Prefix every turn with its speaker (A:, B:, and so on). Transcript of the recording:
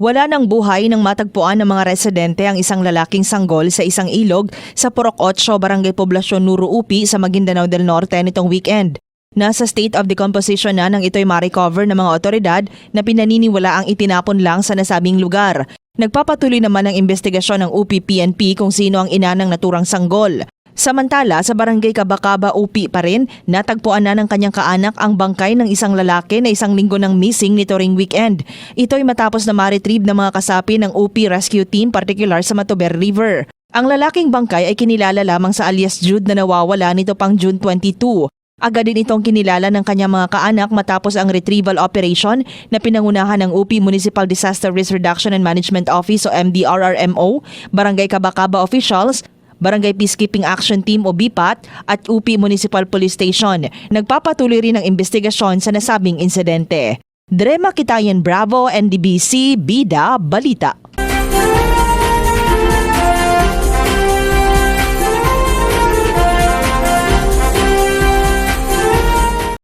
A: Wala ng buhay nang matagpuan ng mga residente ang isang lalaking sanggol sa isang ilog sa Purok 8, Barangay Poblasyon Nuro Upi sa Maguindanao del Norte nitong weekend. Nasa state of decomposition na nang ito'y ma-recover ng mga otoridad na pinaniniwala ang itinapon lang sa nasabing lugar. Nagpapatuloy naman ang investigasyon ng UP-PNP kung sino ang ina ng naturang sanggol. Samantala, sa barangay Kabakaba UP pa rin, natagpuan na ng kanyang kaanak ang bangkay ng isang lalaki na isang linggo ng missing nito ring weekend. Ito'y matapos na ma-retrieve ng mga kasapi ng UP Rescue Team particular sa Matober River. Ang lalaking bangkay ay kinilala lamang sa alias Jude na nawawala nito pang June 22. Agad din itong kinilala ng kanyang mga kaanak matapos ang retrieval operation na pinangunahan ng UP Municipal Disaster Risk Reduction and Management Office o MDRRMO, Barangay Kabakaba officials, Barangay Peacekeeping Action Team o BIPAT at UP Municipal Police Station. Nagpapatuloy rin ang investigasyon sa nasabing insidente. Drema Kitayan Bravo, NDBC, Bida, Balita.